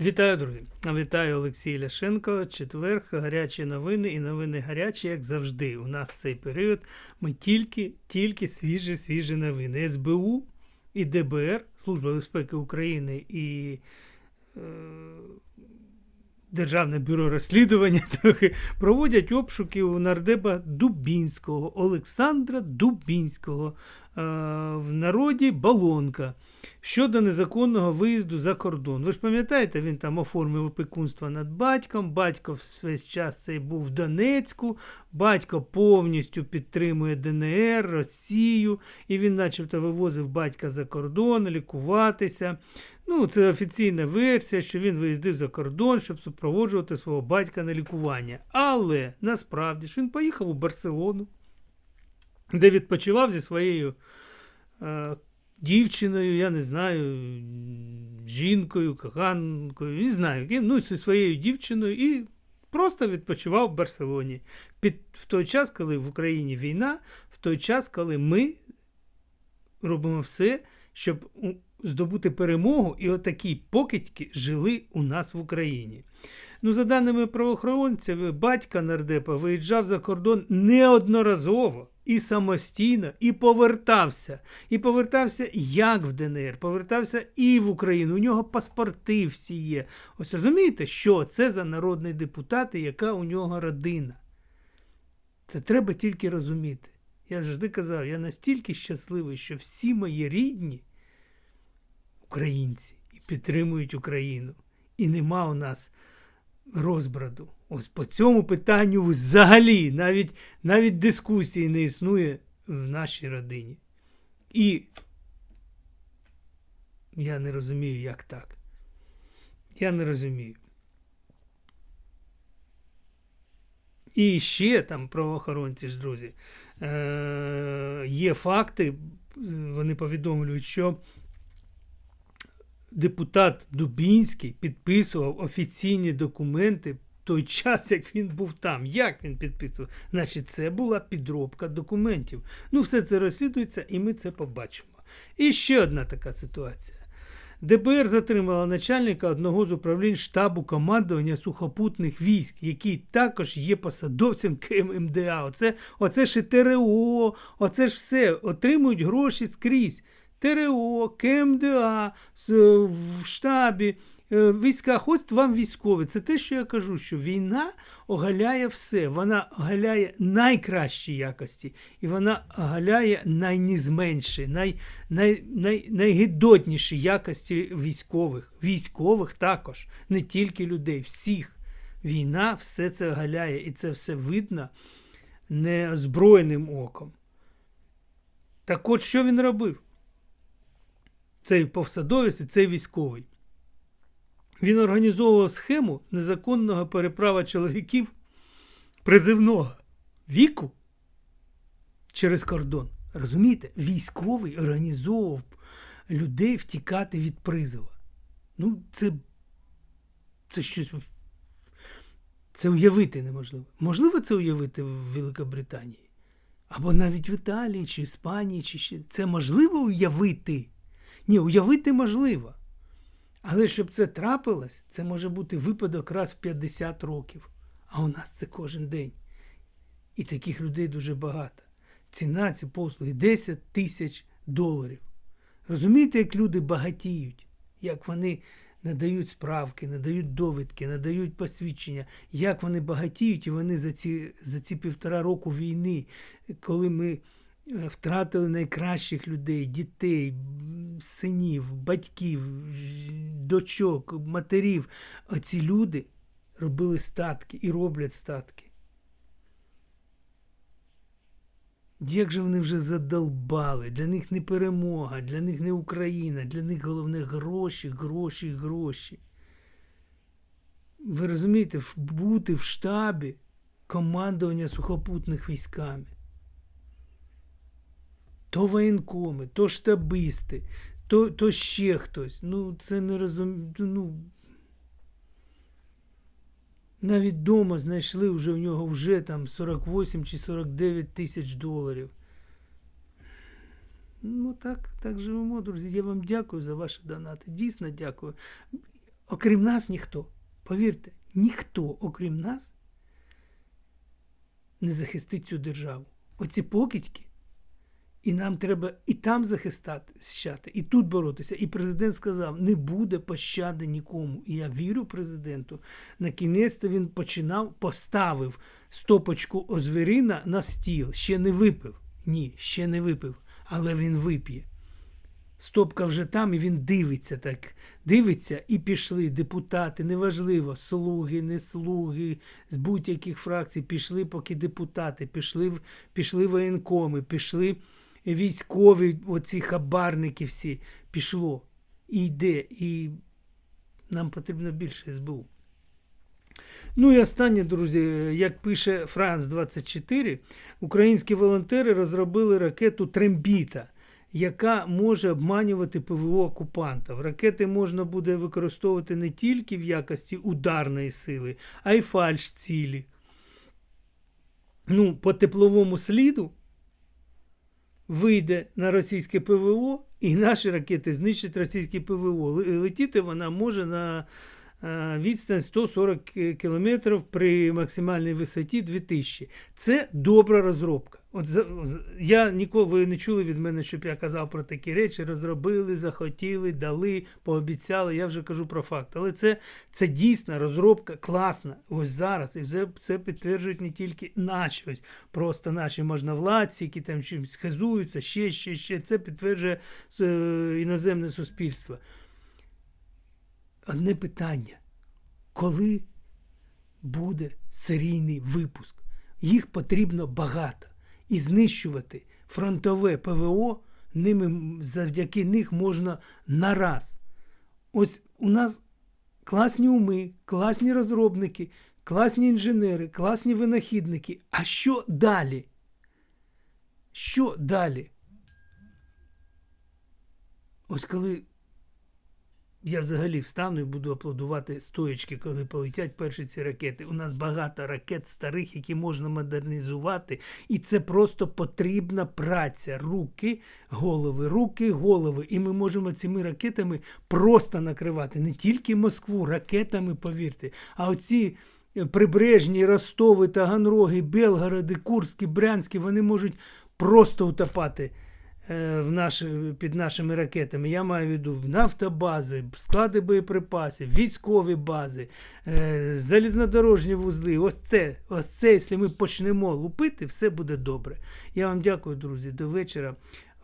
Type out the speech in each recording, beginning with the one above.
Вітаю, друзі! Вітаю Олексій Ляшенко. Четверг, гарячі новини і новини гарячі, як завжди. У нас в цей період ми тільки, тільки свіжі, свіжі новини. СБУ і ДБР, Служба безпеки України і е, Державне бюро розслідування трохи проводять обшуки у нардеба Дубінського, Олександра Дубінського. е, В народі Балонка щодо незаконного виїзду за кордон. Ви ж пам'ятаєте, він там оформив опікунство над батьком. Батько весь час цей був в Донецьку, батько повністю підтримує ДНР, Росію, і він, начебто, вивозив батька за кордон, лікуватися. Ну, це офіційна версія, що він виїздив за кордон, щоб супроводжувати свого батька на лікування. Але насправді ж він поїхав у Барселону, де відпочивав зі своєю е, дівчиною, я не знаю, жінкою, коханкою, не знаю, ну, зі своєю дівчиною і просто відпочивав в Барселоні. Під, в той час, коли в Україні війна, в той час, коли ми робимо все, щоб здобути перемогу, і отакі покидьки жили у нас в Україні. Ну, за даними правоохоронців, батька нардепа виїжджав за кордон неодноразово і самостійно, і повертався. І повертався як в ДНР, повертався і в Україну. У нього паспорти всі є. Ось розумієте, що це за народний депутат і яка у нього родина? Це треба тільки розуміти. Я завжди казав, я настільки щасливий, що всі мої рідні українці і підтримують Україну. І нема у нас розбраду. Ось по цьому питанню взагалі навіть, навіть дискусії не існує в нашій родині. І я не розумію, як так. Я не розумію. І ще там правоохоронці ж, друзі, е- є факти, вони повідомлюють, що депутат Дубінський підписував офіційні документи той час, як він був там. Як він підписував? Значить, це була підробка документів. Ну, все це розслідується, і ми це побачимо. І ще одна така ситуація. ДБР затримала начальника одного з управлінь штабу командування сухопутних військ, який також є посадовцем КММДА. Оце, оце ж ТРО, оце ж все. Отримують гроші скрізь. ТРО, КМДА, в штабі, е, в військах. Ось вам військові. Це те, що я кажу, що війна оголяє все. Вона оголяє найкращі якості, і вона оголяє найнізменші, най, най, най, найгидотніші якості військових. Військових також, не тільки людей, всіх. Війна все це оголяє, і це все видно неозброєним оком. Так от, що він робив? Цей повсадовець і цей військовий. Він організовував схему незаконного переправа чоловіків призивного віку через кордон. Розумієте, військовий організовував людей втікати від призова. Ну, це, це щось. Це уявити неможливо. Можливо це уявити в Великобританії? Або навіть в Італії, чи Іспанії, чи ще. Це можливо уявити? Ні, уявити можливо. Але щоб це трапилось, це може бути випадок раз в 50 років. А у нас це кожен день. І таких людей дуже багато. Ціна ці послуги 10 тисяч доларів. Розумієте, як люди багатіють, як вони надають справки, надають довідки, надають посвідчення, як вони багатіють, і вони за ці, за ці півтора року війни, коли ми втратили найкращих людей, дітей, синів, батьків, дочок, матерів. Оці люди робили статки і роблять статки. Як же вони вже задолбали? Для них не перемога, для них не Україна, для них головне гроші, гроші, гроші. Ви розумієте, бути в штабі командування сухопутних військами. То воєнкоми, то штабисти, то, то ще хтось. Ну, це не розумію. Ну, навіть вдома знайшли вже в нього вже там 48 чи 49 тисяч доларів. Ну так, так живемо, друзі. Я вам дякую за ваші донати. Дійсно дякую. окрім нас, ніхто. Повірте, ніхто, окрім нас, не захистить цю державу. Оці покидьки. І нам треба і там захищати, і тут боротися. І президент сказав: не буде пощади нікому. І я вірю президенту. На кінець він починав, поставив стопочку озвірина на стіл. Ще не випив. Ні, ще не випив, але він вип'є. Стопка вже там, і він дивиться так. Дивиться, і пішли депутати, неважливо, слуги, не слуги, з будь-яких фракцій, пішли поки депутати, пішли, пішли воєнкоми, пішли військові, оці хабарники всі. Пішло. І йде. І нам потрібно більше СБУ. Ну і останнє, друзі, як пише Франц 24, українські волонтери розробили ракету Трембіта, яка може обманювати ПВО окупантів. Ракети можна буде використовувати не тільки в якості ударної сили, а й фальш цілі. Ну, по тепловому сліду вийде на російське ПВО, і наші ракети знищать російське ПВО. Летіти вона може на е, відстань 140 км при максимальній висоті 2000. Це добра розробка. От я ніколи ви не чули від мене, щоб я казав про такі речі. Розробили, захотіли, дали, пообіцяли. Я вже кажу про факт. Але це, це дійсна розробка, класна. Ось зараз. І це, це підтверджують не тільки наші, ось просто наші можновладці, які там чимось хизуються, ще, ще, ще. Це підтверджує е, іноземне суспільство. Одне питання: коли буде серійний випуск? Їх потрібно багато. І знищувати фронтове ПВО ними завдяки них можна нараз. Ось у нас класні уми, класні розробники, класні інженери, класні винахідники. А що далі? Що далі? Ось коли я взагалі встану і буду аплодувати стоячки, коли полетять перші ці ракети. У нас багато ракет старих, які можна модернізувати, і це просто потрібна праця. Руки, голови, руки, голови. І ми можемо цими ракетами просто накривати не тільки Москву, ракетами, повірте, а оці. е, Прибережні Ростови, Таганроги, Белгороди, Курські, Брянські, вони можуть просто утопати в наші, під нашими ракетами. Я маю в виду нафтобази, склади боєприпасів, військові бази, е, залізнодорожні вузли. Ось це, ось це, якщо ми почнемо лупити, все буде добре. Я вам дякую, друзі. До вечора.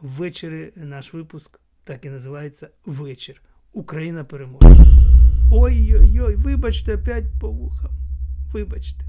Ввечері наш випуск так і називається Вечір. Україна переможе. Ой-ой-ой, вибачте, опять по вухам. Вибачте.